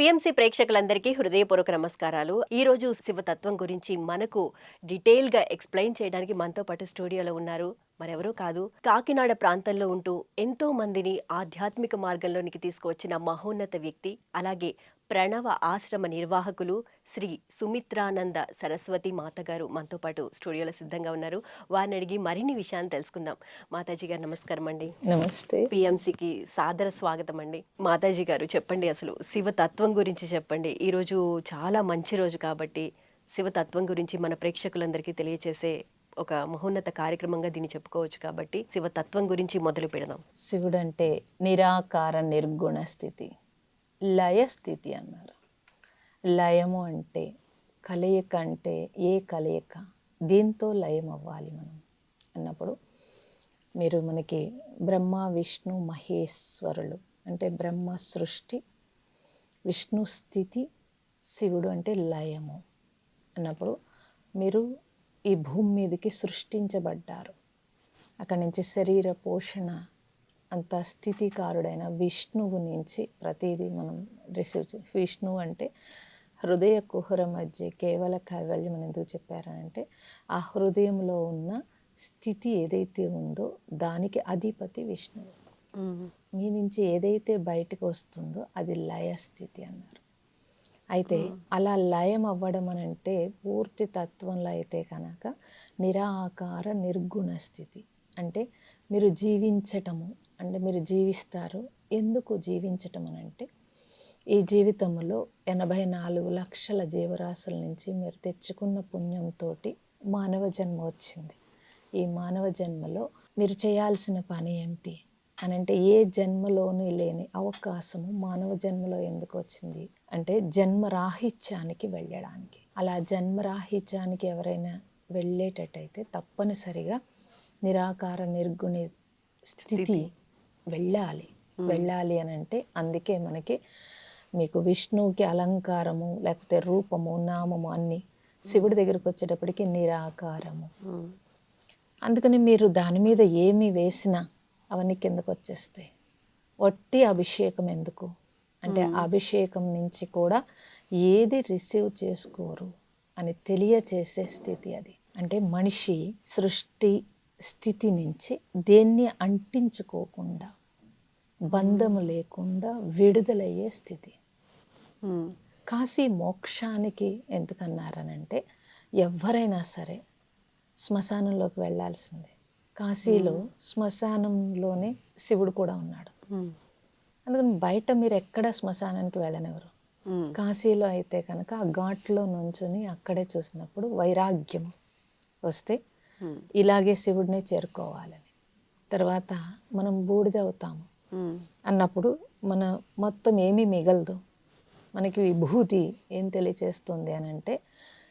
PMC ప్రేక్షకులందరికీ హృదయపూర్వక నమస్కారాలు. ఈ రోజు శివతత్వం గురించి మనకు డీటెయిల్గా ఎక్స్ప్లెయిన్ చేయడానికి మనతో పాటు స్టూడియోలో ఉన్నారు మరెవరూ కాదు. కాకినాడ ప్రాంతంలో ఉంటూ ఎంతో మందిని ఆధ్యాత్మిక మార్గంలోనికి తీసుకువచ్చిన మహోన్నత వ్యక్తి అలాగే ప్రణవ ఆశ్రమ నిర్వాహకులు శ్రీ సుమిత్రానంద సరస్వతి మాత గారు మనతో పాటు స్టూడియోలో సిద్ధంగా ఉన్నారు. వారిని అడిగి మరిన్ని విషయాలు తెలుసుకుందాం. మాతాజీ గారు నమస్కారం అండి. నమస్తే. పిఎంసికి సాదర స్వాగతం అండి. మాతాజీ గారు చెప్పండి అసలు శివతత్వం గురించి చెప్పండి. ఈరోజు చాలా మంచి రోజు కాబట్టి శివతత్వం గురించి మన ప్రేక్షకులందరికీ తెలియచేసే ఒక మహోన్నత కార్యక్రమంగా దీన్ని చెప్పుకోవచ్చు కాబట్టి శివతత్వం గురించి మొదలు పెడదాం. శివుడు అంటే నిరాకార నిర్గుణ స్థితి లయ స్థితి అన్నారు. లయము అంటే కలయిక అంటే ఏ కలయిక? దీంతో లయం అవ్వాలి మనం అన్నప్పుడు మీరు మనకి బ్రహ్మ విష్ణు మహేశ్వరులు అంటే బ్రహ్మ సృష్టి విష్ణు స్థితి శివుడు అంటే లయము అన్నప్పుడు మీరు ఈ భూమి మీదకి సృష్టించబడ్డారు. అక్కడి నుంచి శరీర పోషణ అంత స్థితికారుడైన విష్ణువు నుంచి ప్రతిదీ మనం రిసీవ్ విష్ణువు అంటే హృదయ కుహర మధ్య కేవల కైవల్యం అని ఎందుకు చెప్పారంటే ఆ హృదయంలో ఉన్న స్థితి ఏదైతే ఉందో దానికి అధిపతి విష్ణువు. మీ నుంచి ఏదైతే బయటకు వస్తుందో అది లయ స్థితి అన్నారు. అయితే అలా లయం అవ్వడం అని అంటే పూర్తి తత్వంలో అయితే కనుక నిరాకార నిర్గుణ స్థితి. అంటే మీరు జీవించటము అంటే మీరు జీవిస్తారు. ఎందుకు జీవించటం అని అంటే ఈ జీవితంలో ఎనభై నాలుగు లక్షల జీవరాశుల నుంచి మీరు తెచ్చుకున్న పుణ్యంతో మానవ జన్మ వచ్చింది. ఈ మానవ జన్మలో మీరు చేయాల్సిన పని ఏమిటి? అని అంటే ఏ జన్మలోనూ లేని అవకాశము మానవ జన్మలో ఎందుకు వచ్చింది? అంటే జన్మరాహిత్యానికి వెళ్ళడానికి. అలా జన్మరాహిత్యానికి ఎవరైనా వెళ్ళేటట్టయితే తప్పనిసరిగా నిరాకార నిర్గుణి స్థితి వెళ్ళాలి. వెళ్ళాలి అని అంటే అందుకే మనకి మీకు విష్ణువుకి అలంకారము లేకపోతే రూపము నామము అన్ని శివుడి దగ్గరికి వచ్చేటప్పటికి నిరాకారము. అందుకని మీరు దాని మీద ఏమి వేసినా అవన్నీ కిందకు వచ్చేస్తాయి ఒట్టి అభిషేకం ఎందుకు? అంటే అభిషేకం నుంచి కూడా ఏది రిసీవ్ చేసుకోరు అని తెలియచేసే స్థితి అది. అంటే మనిషి సృష్టి స్థితి నుంచి దేన్ని అంటించుకోకుండా బంధము లేకుండా విడుదలయ్యే స్థితి. కాశీ మోక్షానికి ఎందుకన్నారనంటే ఎవరైనా సరే శ్మశానంలోకి వెళ్ళాల్సిందే. కాశీలో శ్మశానంలోనే శివుడు కూడా ఉన్నాడు. అందుకని బయట మీరు ఎక్కడ శ్మశానానికి వెళ్ళనివ్వరు. కాశీలో అయితే కనుక ఆ ఘాట్లో నుంచుని అక్కడే చూసినప్పుడు వైరాగ్యం వస్తే ఇలాగే శివుడిని చేరుకోవాలని. తర్వాత మనం బూడిద అవుతాము. అన్నప్పుడు మన మొత్తం ఏమీ మిగలదు. మనకి విభూతి ఏం తెలియచేస్తుంది అని అంటే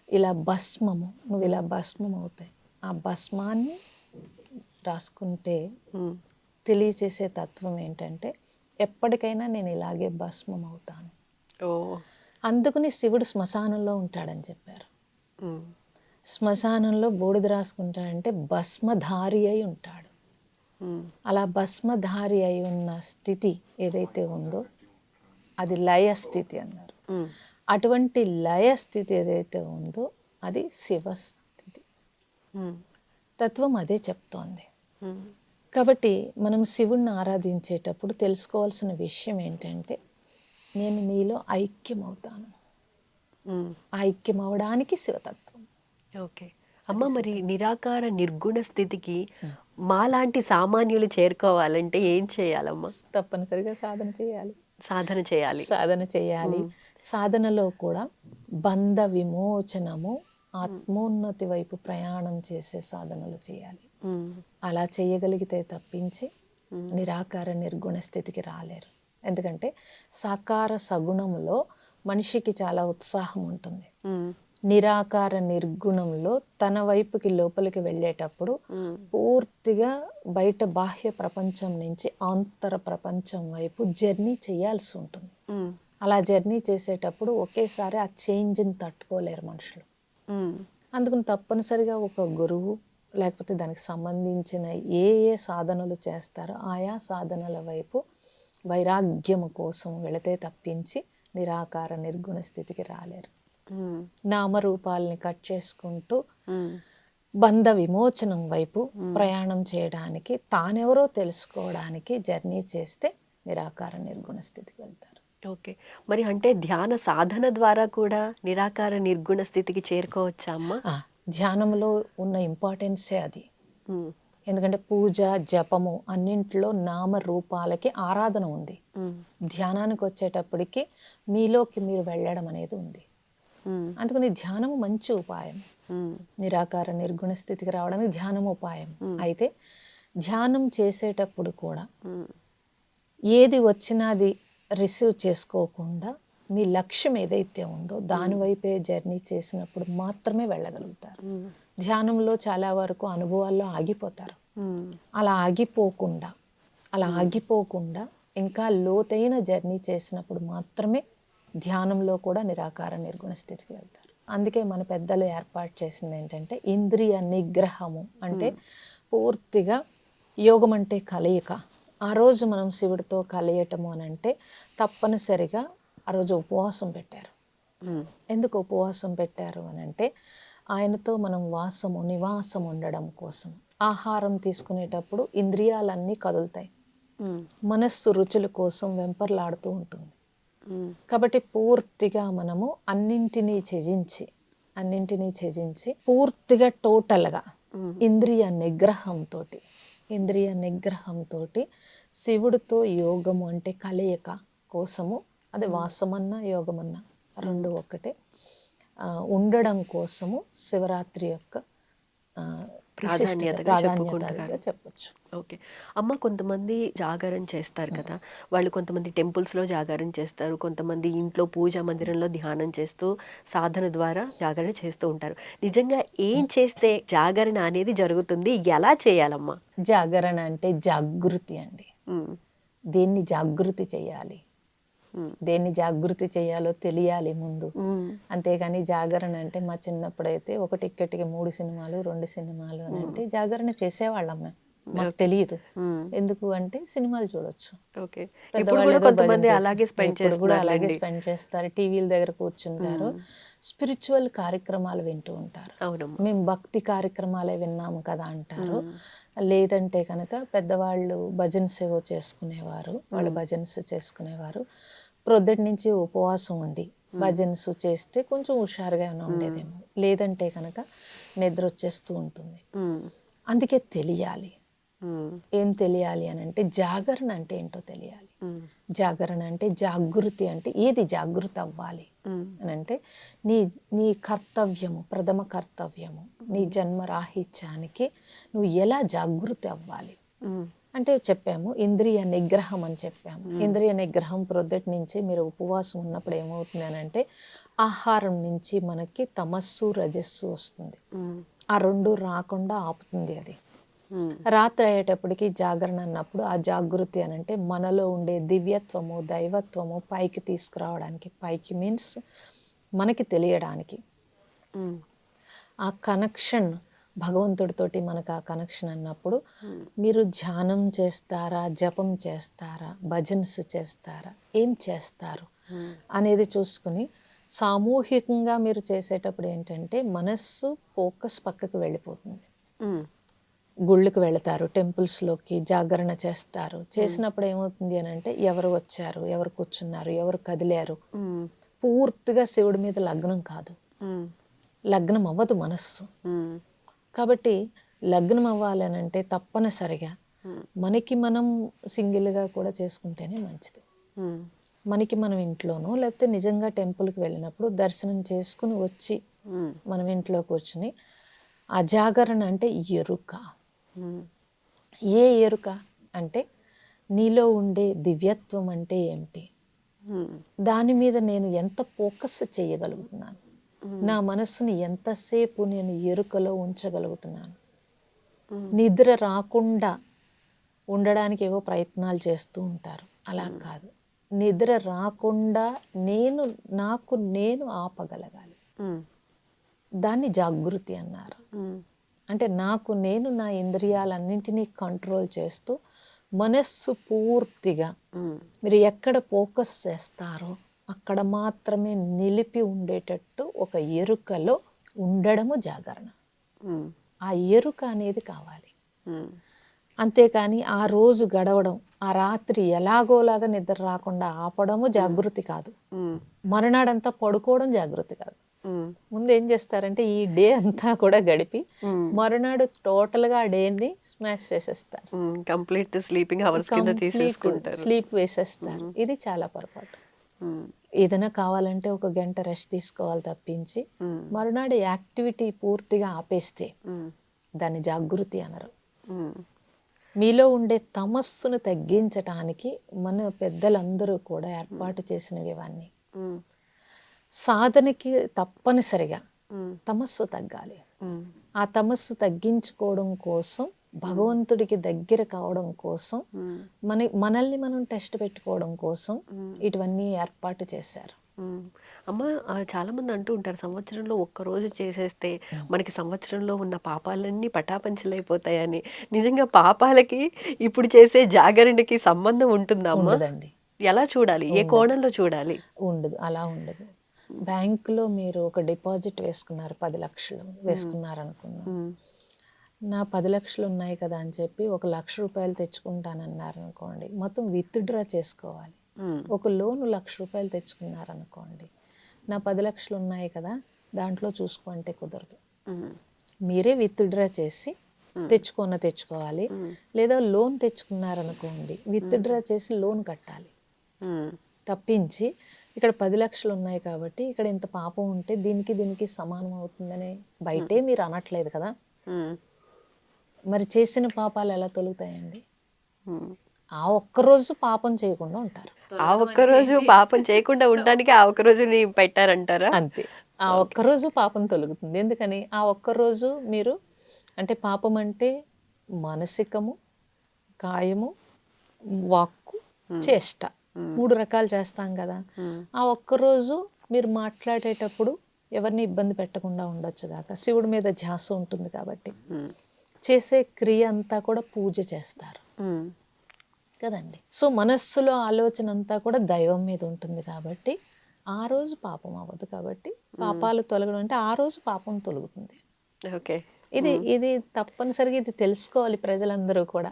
ఇలా భస్మము నువ్వు ఇలా భస్మం అవుతాయి ఆ భస్మాన్ని రాసుకుంటే తెలియచేసే తత్వం ఏంటంటే ఎప్పటికైనా నేను ఇలాగే భస్మం అవుతాను ఓ. అందుకని శివుడు శ్మశానంలో ఉంటాడని చెప్పారు. శ్మశానంలో బూడిద రాసుకుంటాడంటే భస్మధారి అయి ఉంటాడు. అలా భస్మధారి అయి ఉన్న స్థితి ఏదైతే ఉందో అది లయ స్థితి అన్నారు. అటువంటి లయ స్థితి ఏదైతే ఉందో అది శివస్థితి తత్వం అదే చెప్తోంది. కాబట్టి మనం శివుణ్ణి ఆరాధించేటప్పుడు తెలుసుకోవాల్సిన విషయం ఏంటంటే నేను నీలో ఐక్యమవుతాను. ఐక్యం అవడానికి శివతత్వం. ఓకే. అమ్మ మరి నిరాకార నిర్గుణ స్థితికి మాలాంటి సామాన్యులు చేరుకోవాలంటే ఏం చేయాలమ్మా? తప్పనిసరిగా సాధన చేయాలి. సాధన చేయాలి. సాధన చేయాలి. సాధనలో కూడా బంధ విమోచనము ఆత్మోన్నతి వైపు ప్రయాణం చేసే సాధనలు చేయాలి. అలా చేయగలిగితే తప్పించి నిరాకార నిర్గుణ స్థితికి రాలేరు. ఎందుకంటే సాకార సగుణములో మనిషికి చాలా ఉత్సాహం ఉంటుంది. నిరాకార నిర్గుణంలో తన వైపుకి లోపలికి వెళ్ళేటప్పుడు పూర్తిగా బయట బాహ్య ప్రపంచం నుంచి ఆంతర ప్రపంచం వైపు జర్నీ చేయాల్సి ఉంటుంది. అలా జర్నీ చేసేటప్పుడు ఒకేసారి ఆ చేంజ్ని తట్టుకోలేరు మనుషులు. అందుకని తప్పనిసరిగా ఒక గురువు లేకపోతే దానికి సంబంధించిన ఏ ఏ సాధనలు చేస్తారో ఆయా సాధనల వైపు వైరాగ్యము కోసం వెళితే తప్పించి నిరాకార నిర్గుణ స్థితికి రాలేరు. నామరూపాలని కట్ చేసుకుంటూ బంధ విమోచనం వైపు ప్రయాణం చేయడానికి తానెవరో తెలుసుకోవడానికి జర్నీ చేస్తే నిరాకార నిర్గుణ స్థితికి వెళ్తారు. ఓకే. మరి అంటే ధ్యాన సాధన ద్వారా కూడా నిరాకార నిర్గుణ స్థితికి చేరుకోవచ్చా అమ్మా? ధ్యానంలో ఉన్న ఇంపార్టెన్సే అది. ఎందుకంటే పూజ జపము అన్నింటిలో నామ రూపాలకి ఆరాధన ఉంది. ధ్యానానికి వచ్చేటప్పటికి మీలోకి మీరు వెళ్ళడం అనేది ఉంది. అందుకని ధ్యానము మంచి ఉపాయం. నిరాకార నిర్గుణ స్థితికి రావడానికి ధ్యానం ఉపాయం. అయితే ధ్యానం చేసేటప్పుడు కూడా ఏది వచ్చినా అది రిసీవ్ చేసుకోకుండా మీ లక్ష్యం ఏదైతే ఉందో దాని వైపే జర్నీ చేసినప్పుడు మాత్రమే వెళ్ళగలుగుతారు. ధ్యానంలో చాలా వరకు అనుభవాల్లో ఆగిపోతారు. అలా ఆగిపోకుండా అలా ఆగిపోకుండా ఇంకా లోతైన జర్నీ చేసినప్పుడు మాత్రమే ధ్యానంలో కూడా నిరాకార నిర్గుణ స్థితికి వెళ్తారు. అందుకే మన పెద్దలు ఏర్పాటు చేసింది ఏంటంటే ఇంద్రియ నిగ్రహము అంటే పూర్తిగా యోగం అంటే కలయిక. ఆ రోజు మనం శివుడితో కలయటము అని అంటే తప్పనిసరిగా ఆ రోజు ఉపవాసం పెట్టారు. ఎందుకు ఉపవాసం పెట్టారు అని అంటే ఆయనతో మనం వాసము నివాసం ఉండడం కోసం. ఆహారం తీసుకునేటప్పుడు ఇంద్రియాలన్నీ కదులుతాయి. మనస్సు రుచుల కోసం వెంపర్లాడుతూ ఉంటుంది. కాబట్టి పూర్తిగా మనము అన్నింటినీ త్యజించి అన్నింటినీ త్యజించి పూర్తిగా టోటల్గా ఇంద్రియ నిగ్రహంతో ఇంద్రియ నిగ్రహంతో శివుడితో యోగము అంటే కలయిక కోసము అది వాసమన్నా యోగమన్నా. రెండు ఒకటే ఆ, ఉండడం కోసము శివరాత్రి యొక్క ప్రాధాన్యత చెప్పొచ్చు. ఓకే. అమ్మ కొంతమంది జాగారం చేస్తారు కదా. వాళ్ళు కొంతమంది టెంపుల్స్లో జాగారం చేస్తారు. కొంతమంది ఇంట్లో పూజా మందిరంలో ధ్యానం చేస్తూ సాధన ద్వారా జాగరణ చేస్తూ ఉంటారు. నిజంగా ఏం చేస్తే జాగరణ అనేది జరుగుతుంది? ఎలా చేయాలమ్మా? జాగరణ అంటే జాగృతి అండి. దేన్ని జాగృతి చేయాలి? దేన్ని జాగృతి చేయాలో తెలియాలి ముందు. అంతేగాని జాగరణ అంటే మా చిన్నప్పుడైతే ఒక టిక్కెట్కి మూడు సినిమాలు రెండు సినిమాలు అని అంటే జాగరణ చేసేవాళ్ళం మేము. మాకు తెలియదు ఎందుకు అంటే సినిమాలు చూడొచ్చు. అలాగే స్పెండ్ చేస్తారు. టీవీల దగ్గర కూర్చుంటారు. స్పిరిచువల్ కార్యక్రమాలు వింటూ ఉంటారు. మేము భక్తి కార్యక్రమాలే విన్నాము కదా అంటారు. లేదంటే కనుక పెద్దవాళ్ళు భజన సేవ చేసుకునేవారు వాళ్ళు భజన్స్ చేసుకునేవారు. ప్రొద్దుటి నుంచి ఉపవాసం ఉండి భజన్స్ చేస్తే కొంచెం హుషారుగా ఉండేదేమో. లేదంటే కనుక నిద్ర వచ్చేస్తూ ఉంటుంది. అందుకే తెలియాలి. ఏం తెలియాలి అని అంటే జాగరణ అంటే ఏంటో తెలియాలి. జాగరణ అంటే జాగృతి అంటే ఏది జాగృత అవ్వాలి అని అంటే నీ నీ కర్తవ్యము ప్రథమ కర్తవ్యము నీ జన్మ రాహిత్యానికి నువ్వు ఎలా జాగృతి అవ్వాలి? అంటే చెప్పాము ఇంద్రియ నిగ్రహం అని చెప్పాము. ఇంద్రియ నిగ్రహం ప్రొద్దటి నుంచి మీరు ఉపవాసం ఉన్నప్పుడు ఏమవుతుంది అని అంటే ఆహారం నుంచి మనకి తమస్సు రజస్సు వస్తుంది. ఆ రెండు రాకుండా ఆపుతుంది అది. రాత్రి అయ్యేటప్పటికి జాగరణ అన్నప్పుడు ఆ జాగృతి అని అంటే మనలో ఉండే దివ్యత్వము దైవత్వము పైకి తీసుకురావడానికి. పైకి మీన్స్ మనకి తెలియడానికి. ఆ కనెక్షన్ భగవంతుడితోటి మనకు ఆ కనెక్షన్ అన్నప్పుడు మీరు ధ్యానం చేస్తారా జపం చేస్తారా భజన్స్ చేస్తారా ఏం చేస్తారు అనేది చూసుకుని సామూహికంగా మీరు చేసేటప్పుడు ఏంటంటే మనస్సు ఫోకస్ పక్కకి వెళ్ళిపోతుంది. గుళ్ళకి వెళతారు టెంపుల్స్లోకి జాగరణ చేస్తారు. చేసినప్పుడు ఏమవుతుంది అని అంటే ఎవరు వచ్చారు ఎవరు కూర్చున్నారు ఎవరు కదిలారు? పూర్తిగా శివుడి మీద లగ్నం కాదు. లగ్నం అవ్వదు మనస్సు. కాబట్టి లగ్నం అవ్వాలి అని అంటే తప్పనిసరిగా మనకి మనం సింగిల్గా కూడా చేసుకుంటేనే మంచిది. మనకి మనం ఇంట్లోనో లేకపోతే నిజంగా టెంపుల్కి వెళ్ళినప్పుడు దర్శనం చేసుకుని వచ్చి మనం ఇంట్లో కూర్చుని ఆ జాగరణ అంటే ఎరుక. ఏ ఎరుక అంటే నీలో ఉండే దివ్యత్వం అంటే ఏమిటి? దాని మీద నేను ఎంత ఫోకస్ చేయగలుగుతున్నాను? నా మనస్సుని ఎంతసేపు నేను ఎరుకలో ఉంచగలుగుతున్నాను? నిద్ర రాకుండా ఉండడానికి ఏవో ప్రయత్నాలు చేస్తూ ఉంటారు. అలా కాదు. నిద్ర రాకుండా నేను నాకు నేను ఆపగలగాలి. దాన్ని జాగృతి అన్నారు. అంటే నాకు నేను నా ఇంద్రియాలన్నింటినీ కంట్రోల్ చేస్తూ మనస్సు పూర్తిగా మీరు ఎక్కడ ఫోకస్ చేస్తారో అక్కడ మాత్రమే నిలిపి ఉండేటట్టు ఒక ఎరుకలో ఉండడము జాగరణ. ఆ ఎరుక అనేది కావాలి. అంతేకాని ఆ రోజు గడవడం ఆ రాత్రి ఎలాగోలాగా నిద్ర రాకుండా ఆపడము జాగృతి కాదు. ఉమ్, మరునాడంతా పడుకోవడం జాగృతి కాదు. ముందు ఏం చేస్తారంటే ఈ డే అంతా కూడా గడిపి మరునాడు టోటల్గా ఆ డేని స్మాష్ చేసేస్తారు. కంప్లీట్ స్లీపింగ్ అవర్స్ కింద తీసేసుకుంటారు. స్లీప్ వేసేస్తారు. ఇది చాలా పొరపాటు. ఏదైనా కావాలంటే ఒక గంట రెస్ట్ తీసుకోవాలి తప్పించి మరునాడు యాక్టివిటీ పూర్తిగా ఆపేస్తే దాన్ని జాగృతి అనరు. మీలో ఉండే తమస్సును తగ్గించటానికి మన పెద్దలందరూ కూడా ఏర్పాటు చేసినవి ఇవన్నీ. సాధనకి తప్పనిసరిగా తమస్సు తగ్గాలి. ఆ తమస్సు తగ్గించుకోవడం కోసం భగవంతుడికి దగ్గర కావడం కోసం మన మనల్ని మనం టెస్ట్ పెట్టుకోవడం కోసం. ఇటువన్నీ ఏర్పాటు చేశారు. అమ్మ ఆ, చాలా మంది అంటూ ఉంటారు సంవత్సరంలో ఒక్క రోజు చేసేస్తే మనకి సంవత్సరంలో ఉన్న పాపాలన్నీ పటాపంచలైపోతాయని. నిజంగా పాపాలకి ఇప్పుడు చేసే జాగరణకి సంబంధం ఉంటుందా అమ్మ? ఎలా చూడాలి? ఏ కోణంలో చూడాలి? ఉండదు. అలా ఉండదు. బ్యాంకులో మీరు ఒక డిపాజిట్ వేసుకున్నారు పది లక్షలు వేసుకున్నారు అనుకున్నాం నా పది లక్షలు ఉన్నాయి కదా అని చెప్పి ఒక లక్ష రూపాయలు తెచ్చుకుంటానన్నారు అనుకోండి మొత్తం విత్డ్రా చేసుకోవాలి. ఒక లోను లక్ష రూపాయలు తెచ్చుకున్నారనుకోండి నా పది లక్షలు ఉన్నాయి కదా దాంట్లో చూసుకుంటే కుదరదు. మీరే విత్డ్రా చేసి తెచ్చుకున్న తెచ్చుకోవాలి. లేదా లోన్ తెచ్చుకున్నారనుకోండి విత్డ్రా చేసి లోన్ కట్టాలి. తప్పించి ఇక్కడ పది లక్షలు ఉన్నాయి కాబట్టి ఇక్కడ ఇంత పాపం ఉంటే దీనికి దీనికి సమానం అవుతుందని బయటే మీరు అనట్లేదు కదా? ఉమ్, మరి చేసిన పాపాలు ఎలా తొలుగుతాయండి ఉమ్. ఆ ఒక్కరోజు పాపం చేయకుండా ఉంటారు. ఆ ఒక్క రోజు పాపం చేయకుండా ఉండడానికి ఆ ఒక్క రోజుని పెట్టారంటారా? అంతే. ఆ ఒక్కరోజు పాపం తొలుగుతుంది. ఎందుకని? ఆ ఒక్కరోజు మీరు అంటే పాపం అంటే మానసికము కాయము వాక్కు చేష్ట. మూడు రకాలు చేస్తాం కదా. ఆ ఒక్కరోజు మీరు మాట్లాడేటప్పుడు ఎవరిని ఇబ్బంది పెట్టకుండా ఉండొచ్చు కాక శివుడి మీద ధ్యాస ఉంటుంది కాబట్టి. చేసే క్రియ అంతా కూడా పూజ చేస్తారు. కదండి? సో మనస్సులో ఆలోచన అంతా కూడా దైవం మీద ఉంటుంది కాబట్టి ఆ రోజు పాపం అవ్వదు కాబట్టి పాపాలు తొలగడం అంటే ఆ రోజు పాపం తొలుగుతుంది. ఓకే. ఇది ఇది తప్పనిసరిగా ఇది తెలుసుకోవాలి ప్రజలందరూ కూడా.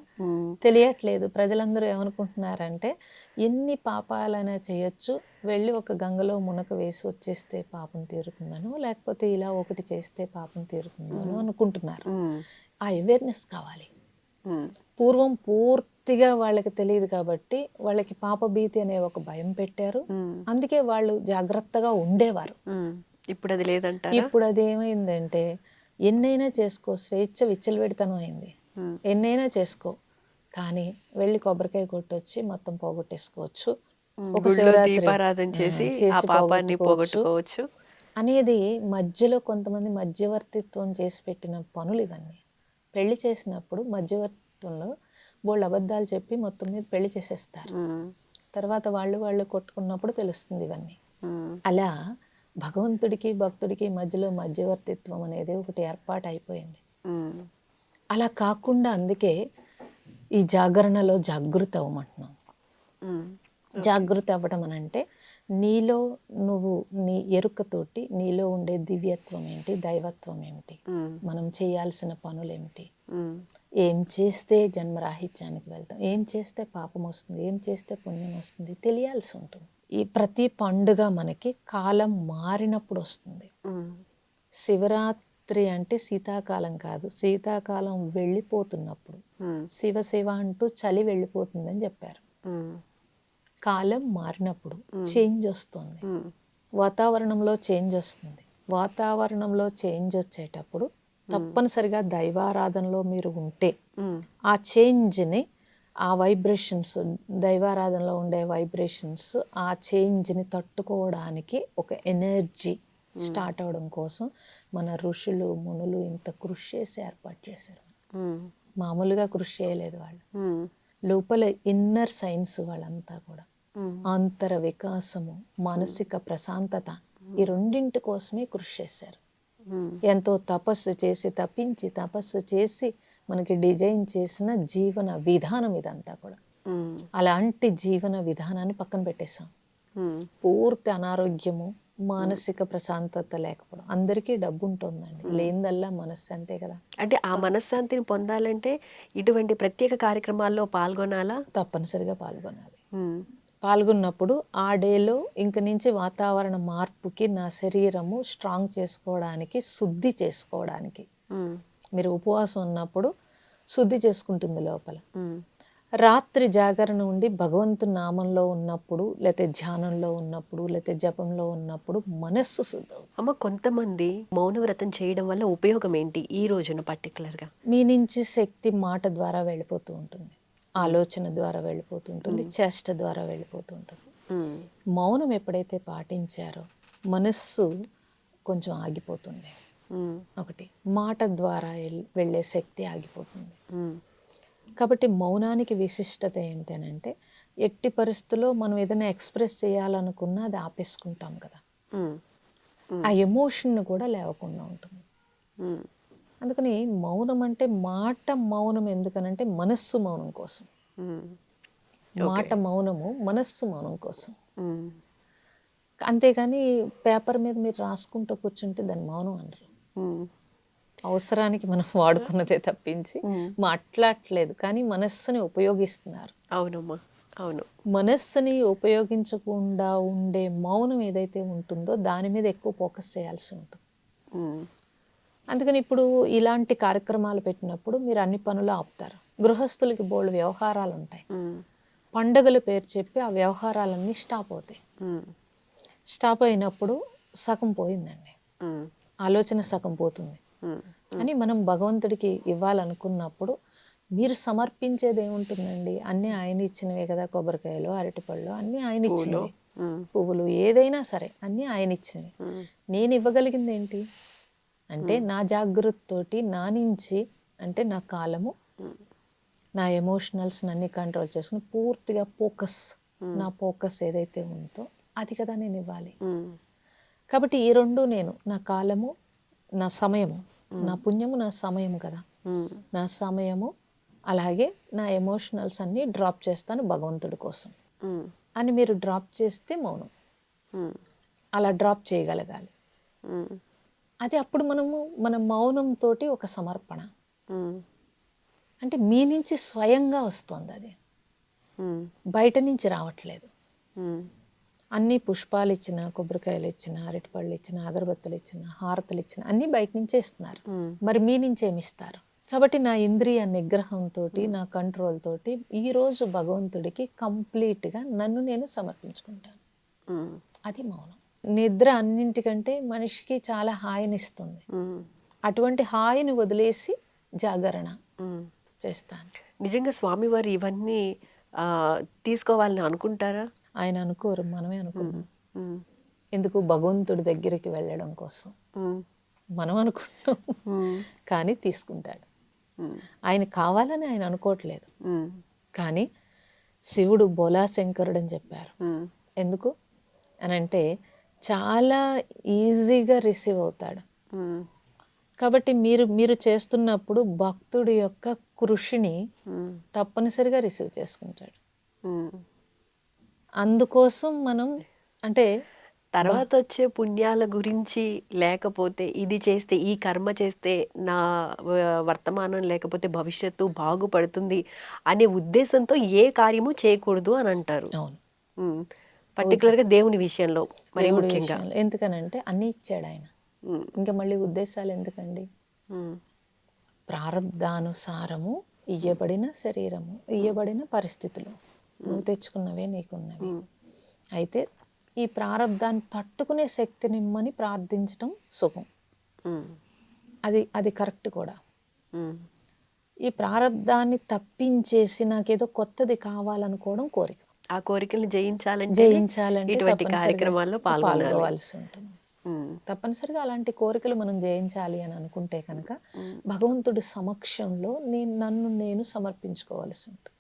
తెలియట్లేదు. ప్రజలందరూ ఏమనుకుంటున్నారంటే ఎన్ని పాపాలైనా చేయొచ్చు వెళ్ళి ఒక గంగలో మునక వేసి వచ్చేస్తే పాపం తీరుతుందనో లేకపోతే ఇలా ఒకటి చేస్తే పాపం తీరుతుందనో అనుకుంటున్నారు. ఆ అవేర్నెస్ కావాలి. పూర్వం పూర్తిగా వాళ్ళకి తెలియదు కాబట్టి వాళ్ళకి పాప భీతి అనే ఒక భయం పెట్టారు. అందుకే వాళ్ళు జాగ్రత్తగా ఉండేవారు. ఇప్పుడు అది లేదంటారా? ఇప్పుడు అది ఏమైందంటే ఎన్నైనా చేసుకో స్వేచ్ఛ విచ్చలవిడితనం అయింది. ఎన్నైనా చేసుకో. కానీ వెళ్ళి కొబ్బరికాయ కొట్టొచ్చి మొత్తం పోగొట్టేసుకోవచ్చు. ఒక శివరాత్రి. చేసి పోగొట్టుకోవచ్చు. అనేది మధ్యలో కొంతమంది మధ్యవర్తిత్వం చేసి పెట్టిన పనులు ఇవన్నీ. పెళ్ళి చేసినప్పుడు మధ్యవర్తిత్వంలో బోళ్ళు అబద్ధాలు చెప్పి మొత్తం మీద పెళ్ళి చేసేస్తారు. తర్వాత వాళ్ళు వాళ్ళు కొట్టుకున్నప్పుడు తెలుస్తుంది ఇవన్నీ. అలా భగవంతుడికి భక్తుడికి మధ్యలో మధ్యవర్తిత్వం అనేది ఒకటి ఏర్పాటు అయిపోయింది అలా కాకుండా అందుకే ఈ జాగరణలో జాగృత అవ్వమంటున్నాం. జాగృతి అవ్వడం అని అంటే నీలో నువ్వు నీ ఎరుకతోటి నీలో ఉండే దివ్యత్వం ఏంటి దైవత్వం ఏమిటి మనం చేయాల్సిన పనులు ఏమిటి ఏం చేస్తే జన్మరాహిత్యానికి వెళ్తాం? ఏం చేస్తే పాపం వస్తుంది? ఏం చేస్తే పుణ్యం వస్తుంది? తెలియాల్సి ఉంటుంది. ఈ ప్రతి పండుగ మనకి కాలం మారినప్పుడు వస్తుంది. శివరాత్రి అంటే శీతాకాలం కాదు. శీతాకాలం వెళ్ళిపోతున్నప్పుడు. శివ శివ అంటూ చలి వెళ్ళిపోతుందని చెప్పారు. కాలం మారినప్పుడు చేంజ్ వస్తుంది. వాతావరణంలో చేంజ్ వస్తుంది. వాతావరణంలో చేంజ్ వచ్చేటప్పుడు తప్పనిసరిగా దైవారాధనలో మీరు ఉంటే ఆ చేంజ్ని ఆ వైబ్రేషన్స్ దైవారాధనలో ఉండే వైబ్రేషన్స్ ఆ చేంజ్ని తట్టుకోవడానికి ఒక ఎనర్జీ స్టార్ట్ అవడం కోసం మన ఋషులు మునులు ఇంత కృషి చేసి ఏర్పాటు చేశారు. మామూలుగా కృషి చేయలేదు వాళ్ళు. లోపల ఇన్నర్ సైన్స్ వాళ్ళంతా కూడా. అంతర వికాసము మానసిక ప్రశాంతత ఈ రెండింటి కోసమే కృషి చేశారు. ఎంతో తపస్సు చేసి తప్పించి తపస్సు చేసి మనకి డిజైన్ చేసిన జీవన విధానం ఇదంతా కూడా. అలాంటి జీవన విధానాన్ని పక్కన పెట్టేశాం. పూర్తి అనారోగ్యము మానసిక ప్రశాంతత లేకపోవడం అందరికీ డబ్బు ఉంటుందండి లేనిదల్లా మనస్సు అంతే కదా. అంటే ఆ మనశ్శాంతిని పొందాలంటే ఇటువంటి ప్రత్యేక కార్యక్రమాల్లో పాల్గొనాలా? తప్పనిసరిగా పాల్గొనాలి. పాల్గొన్నప్పుడు ఆ డేలో ఇంక నుంచి వాతావరణ మార్పుకి నా శరీరము స్ట్రాంగ్ చేసుకోవడానికి శుద్ధి చేసుకోవడానికి. మీరు ఉపవాసం ఉన్నప్పుడు శుద్ధి చేసుకుంటుంది లోపల. రాత్రి జాగరణ ఉండి భగవంతు నామంలో ఉన్నప్పుడు లేకపోతే ధ్యానంలో ఉన్నప్పుడు లేకపోతే జపంలో ఉన్నప్పుడు మనస్సు శుద్ధి. అమ్మ కొంతమంది మౌనవ్రతం చేయడం వల్ల ఉపయోగం ఏంటి ఈ రోజున particular గా మీ నుంచి శక్తి మాట ద్వారా వెళ్ళిపోతూ ఉంటుంది ఆలోచన ద్వారా వెళ్ళిపోతూ ఉంటుంది చేష్ట ద్వారా వెళ్ళిపోతూ ఉంటుంది ఉమ్. మౌనం ఎప్పుడైతే పాటించారో మనస్సు కొంచెం ఆగిపోతుంది. ఒకటి మాట ద్వారా వెళ్ళే శక్తి ఆగిపోతుంది. కాబట్టి మౌనానికి విశిష్టత ఏంటనంటే ఎట్టి పరిస్థితుల్లో మనం ఏదైనా ఎక్స్ప్రెస్ చేయాలనుకున్నా అది ఆపేసుకుంటాం కదా. ఆ ఎమోషన్ కూడా లేవకుండా ఉంటుంది. అందుకని మౌనం అంటే మాట మౌనం ఎందుకనంటే మనస్సు మౌనం కోసం. మాట మౌనము మనస్సు మౌనం కోసం. అంతేగాని పేపర్ మీద మీరు రాసుకుంటూ కూర్చుంటే దాన్ని మౌనం అనరు. అవసరానికి మనం వాడుకున్నదే తప్పించి ఉమ్. మాట్లాడట్లేదు కానీ మనస్సుని ఉపయోగిస్తున్నారు అవునమ్మా అవును మనస్సుని ఉపయోగించకుండా ఉండే మౌనం ఏదైతే ఉంటుందో దాని మీద ఎక్కువ ఫోకస్ చేయాల్సి ఉంటుంది. అందుకని ఇప్పుడు ఇలాంటి కార్యక్రమాలు పెట్టినప్పుడు మీరు అన్ని పనులు ఆపుతారు గృహస్థులకి బోల్డ్ వ్యవహారాలు ఉంటాయి. పండగల పేరు చెప్పి ఆ వ్యవహారాలన్నీ స్టాప్ అవుతాయి. స్టాప్ అయినప్పుడు సగం పోయిందండి. ఆలోచన సగం పోతుంది. అని మనం భగవంతుడికి ఇవ్వాలనుకున్నప్పుడు మీరు సమర్పించేది ఏముంటుందండి అన్నీ ఆయన ఇచ్చినవే కదా కొబ్బరికాయలు అరటిపళ్ళు అన్నీ ఆయన ఇచ్చినవి. పువ్వులు ఏదైనా సరే అన్నీ ఆయన ఇచ్చినవి. నేను ఇవ్వగలిగింది ఏంటి అంటే నా జాగ్రత్తతోటి నా నుంచి అంటే నా కాలము నా ఎమోషనల్స్ అన్ని కంట్రోల్ చేసుకుని పూర్తిగా ఫోకస్ నా ఫోకస్ ఏదైతే ఉందో అది కదా నేను ఇవ్వాలి. కాబట్టి ఈ రెండు నేను నా కాలము నా సమయము నా పుణ్యము నా సమయము కదా. నా సమయము అలాగే నా ఎమోషనల్స్ అన్నీ డ్రాప్ చేస్తాను భగవంతుడి కోసం. అని మీరు డ్రాప్ చేస్తే మౌనం. అలా డ్రాప్ చేయగలగాలి. అది అప్పుడు మనము మన మౌనంతో ఒక సమర్పణ. అంటే మీ నుంచి స్వయంగా వస్తుంది అది. బయట నుంచి రావట్లేదు. అన్ని పుష్పాలు ఇచ్చిన కొబ్బరికాయలు ఇచ్చిన అరటిపళ్ళు ఇచ్చిన అగరబత్తులు ఇచ్చిన హారతులు ఇచ్చిన అన్ని బయట నుంచే ఇస్తున్నారు. మరి మీ నుంచి ఏమి ఇస్తారు కాబట్టి నా ఇంద్రియ నిగ్రహంతో నా కంట్రోల్ తోటి ఈరోజు భగవంతుడికి కంప్లీట్గా నన్ను నేను సమర్పించుకుంటాను. అది మౌనం నిద్ర అన్నింటికంటే మనిషికి చాలా హాయినిస్తుంది. అటువంటి హాయిని వదిలేసి జాగరణ. చేస్తాను నిజంగా స్వామివారు ఇవన్నీ తీసుకోవాలని అనుకుంటారా ఆయన అనుకోరు మనమే అనుకుంటాం. ఎందుకు భగవంతుడి దగ్గరికి వెళ్ళడం కోసం. మనం అనుకుంటాం. కానీ తీసుకుంటాడు. ఆయన కావాలని ఆయన అనుకోవట్లేదు. కానీ శివుడు బోలా శంకరుడు అని చెప్పారు. ఎందుకు అని అంటే చాలా ఈజీగా రిసీవ్ అవుతాడు. కాబట్టి మీరు మీరు చేస్తున్నప్పుడు భక్తుడి యొక్క కృషిని. తప్పనిసరిగా రిసీవ్ చేసుకుంటాడు. అందుకోసం మనం అంటే తర్వాత వచ్చే పుణ్యాల గురించి లేకపోతే ఇది చేస్తే ఈ కర్మ చేస్తే నా వర్తమానం లేకపోతే భవిష్యత్తు బాగుపడుతుంది అనే ఉద్దేశంతో ఏ కార్యము చేయకూడదు అని అంటారు అవును. పర్టికులర్గా దేవుని విషయంలో మరి దేవుడి ముఖ్యంగా ఎందుకనంటే అన్నీ ఇచ్చాడు ఆయన. ఇంకా మళ్ళీ ఉద్దేశాలు ఎందుకండి. ప్రారంధానుసారము ఇయ్యబడిన శరీరము ఇయ్యబడిన పరిస్థితులు నువ్వు తెచ్చుకున్నవే నీకున్నవి. అయితే ఈ ప్రారంధాన్ని తట్టుకునే శక్తినిమ్మని ప్రార్థించటం సుఖం. అది అది కరెక్ట్ కూడా. ఈ ప్రారంధాన్ని తప్పించేసి నాకేదో కొత్తది కావాలనుకోవడం కోరిక ఆ కోరికల్ని జయించాలంటే జయించాలంటే ఇటువంటి కార్యక్రమాల్లో పాల్గొనాలి పాల్గొవాల్సి ఉంటుంది. తప్పనిసరిగా అలాంటి కోరికలు మనం జయించాలి అని అనుకుంటే కనుక భగవంతుడి సమక్షంలో నేను నన్ను నేను సమర్పించుకోవాల్సి ఉంటుంది.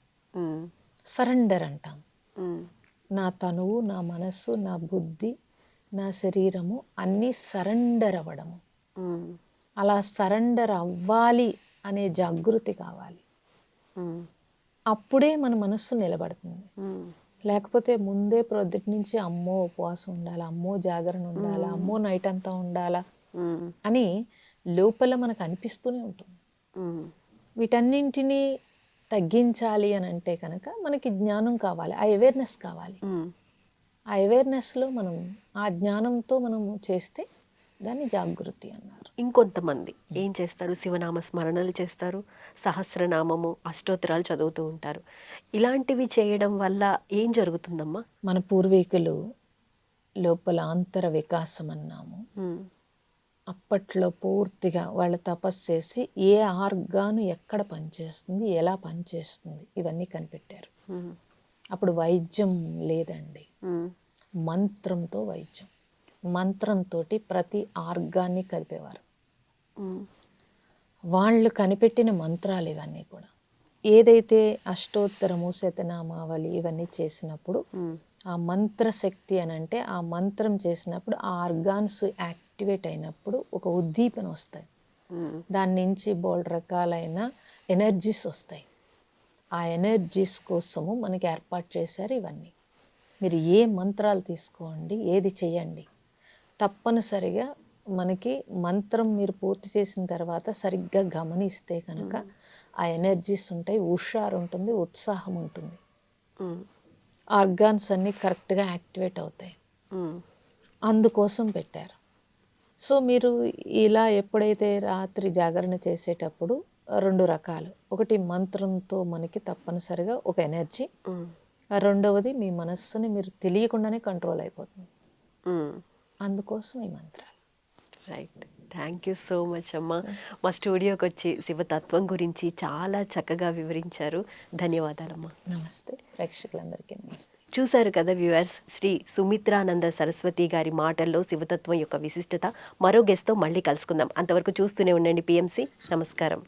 సరెండర్ అంటాం. నా తనువు నా మనస్సు నా బుద్ధి నా శరీరము అన్నీ సరెండర్ అవ్వడము. అలా సరెండర్ అవ్వాలి అనే జాగృతి కావాలి. అప్పుడే మన మనస్సు నిలబడుతుంది. లేకపోతే ముందే ప్రొద్దుటి నుంచి అమ్మో ఉపవాసం ఉండాలా అమ్మో జాగరణ ఉండాలా అమ్మో నైట్ అంతా ఉండాలా అని లోపల మనకు అనిపిస్తూనే ఉంటుంది. వీటన్నింటినీ తగ్గించాలి అని అంటే కనుక మనకి జ్ఞానం కావాలి ఆ అవేర్నెస్ కావాలి. ఆ అవేర్నెస్లో మనం ఆ జ్ఞానంతో మనం చేస్తే దాన్ని జాగృతి అన్నారు. ఇంకొంతమంది ఏం చేస్తారు? శివనామ స్మరణలు చేస్తారు. సహస్రనామము అష్టోత్తరాలు చదువుతూ ఉంటారు. ఇలాంటివి చేయడం వల్ల ఏం జరుగుతుందమ్మా? మన పూర్వీకులు లోపల అంతర వికాసం అన్నాము. అప్పట్లో పూర్తిగా వాళ్ళు తపస్సు చేసి ఏ ఆర్గాను ఎక్కడ పనిచేస్తుంది ఎలా పనిచేస్తుంది ఇవన్నీ కనిపెట్టారు. అప్పుడు వైద్యం లేదండి. మంత్రంతో వైద్యం. మంత్రంతో ప్రతి ఆర్గాన్ని కలిపేవారు. వాళ్ళు కనిపెట్టిన మంత్రాలు ఇవన్నీ కూడా. ఏదైతే అష్టోత్తరము శతనామావళి ఇవన్నీ చేసినప్పుడు ఆ మంత్రశక్తి అని అంటే ఆ మంత్రం చేసినప్పుడు ఆ ఆర్గాన్స్ యాక్టివేట్ అయినప్పుడు ఒక ఉద్దీపన వస్తాయి. దాని నుంచి బోల్డ్ రకాలైన ఎనర్జీస్ వస్తాయి. ఆ ఎనర్జీస్ కోసము మనకి ఏర్పాటు చేశారు ఇవన్నీ. మీరు ఏ మంత్రాలు తీసుకోండి ఏది చేయండి తప్పనిసరిగా మనకి మంత్రం మీరు పూర్తి చేసిన తర్వాత సరిగ్గా గమనిస్తే కనుక ఆ ఎనర్జీస్ ఉంటాయి హుషారు ఉంటుంది ఉత్సాహం ఉంటుంది. ఆర్గాన్స్ అన్నీ కరెక్ట్గా యాక్టివేట్ అవుతాయి. అందుకోసం పెట్టారు. సో మీరు ఇలా ఎప్పుడైతే రాత్రి జాగరణ చేసేటప్పుడు రెండు రకాలు. ఒకటి మంత్రంతో మనకి తప్పనిసరిగా ఒక ఎనర్జీ. రెండవది మీ మనస్సుని మీరు తెలియకుండానే కంట్రోల్ అయిపోతుంది. అందుకోసం ఈ మంత్రాలు. Right thank you so much అమ్మా. మా స్టూడియోకి వచ్చి శివతత్వం గురించి చాలా చక్కగా వివరించారు. ధన్యవాదాలమ్మా. నమస్తే. ప్రేక్షకులందరికీ నమస్తే. చూశారు కదా వ్యూవర్స్ శ్రీ సుమిత్రానంద సరస్వతి గారి మాటల్లో శివతత్వం యొక్క విశిష్టత. మరో గెస్ట్తో మళ్ళీ కలుసుకుందాం. అంతవరకు చూస్తూనే ఉండండి పిఎంసి నమస్కారం.